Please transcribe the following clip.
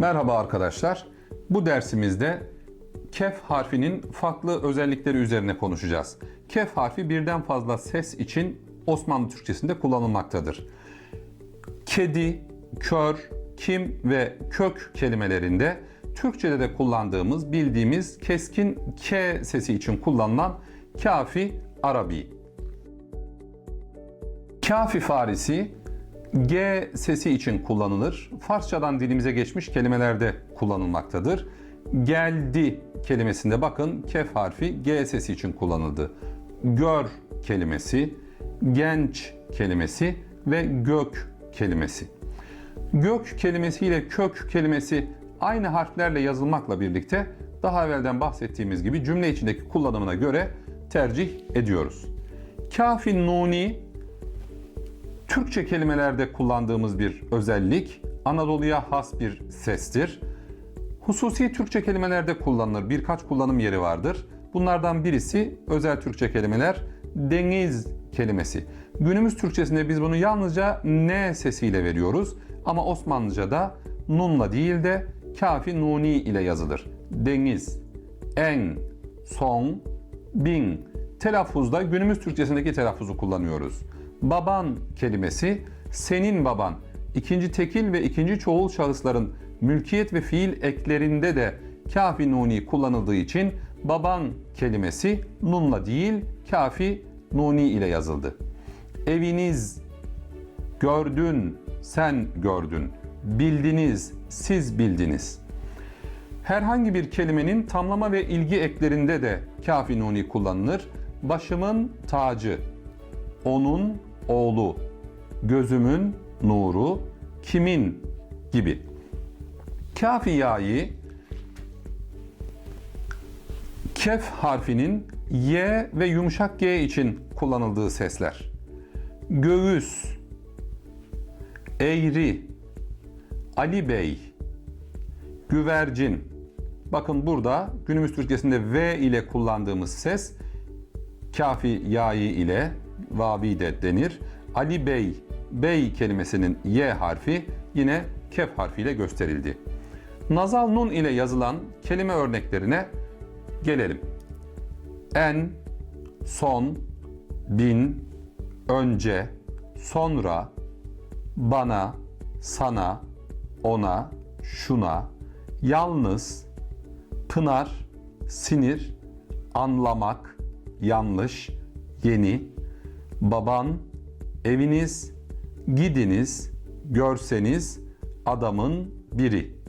Merhaba arkadaşlar. Bu dersimizde kef harfinin farklı özellikleri üzerine konuşacağız. Kef harfi birden fazla ses için Osmanlı Türkçesinde kullanılmaktadır. Kedi, kör, kim ve kök kelimelerinde Türkçede de kullandığımız, bildiğimiz keskin K sesi için kullanılan kafi Arabi. Kafi Farisi G sesi için kullanılır. Farsçadan dilimize geçmiş kelimelerde kullanılmaktadır. Geldi kelimesinde bakın kef harfi G sesi için kullanıldı. Gör kelimesi, genç kelimesi ve gök kelimesi. Gök kelimesi ile kök kelimesi aynı harflerle yazılmakla birlikte daha evvelden bahsettiğimiz gibi cümle içindeki kullanımına göre tercih ediyoruz. Kafi nuni Türkçe kelimelerde kullandığımız bir özellik, Anadolu'ya has bir sestir. Hususi Türkçe kelimelerde kullanılır. Birkaç kullanım yeri vardır. Bunlardan birisi özel Türkçe kelimeler deniz kelimesi. Günümüz Türkçesinde biz bunu yalnızca n sesiyle veriyoruz. Ama Osmanlıca'da nunla değil de kafi nuni ile yazılır. Deniz, en, son, bin. Telaffuzda günümüz Türkçesindeki telaffuzu kullanıyoruz. Baban kelimesi senin baban. İkinci tekil ve ikinci çoğul şahısların mülkiyet ve fiil eklerinde de kafi nuni kullanıldığı için baban kelimesi nunla değil kafi nuni ile yazıldı. Eviniz, gördün, sen gördün, bildiniz, siz bildiniz. Herhangi bir kelimenin tamlama ve ilgi eklerinde de kafi nuni kullanılır. Başımın tacı, onun oğlu, gözümün nuru, kimin gibi. Kafi ya'yı kef harfinin y ve yumuşak g için kullanıldığı sesler. Göğüs, eğri, Ali Bey, güvercin. Bakın burada günümüz Türkçesinde V ile kullandığımız ses kafi ya'yı ile vavi de denir. Ali Bey, bey kelimesinin y harfi yine kef harfiyle gösterildi. Nazal nun ile yazılan kelime örneklerine gelelim. En, son, bin, önce, sonra, bana, sana, ona, şuna, yalnız, pınar, sinir, anlamak, yanlış, yeni, baban, eviniz, gidiniz, görseniz, adamın biri.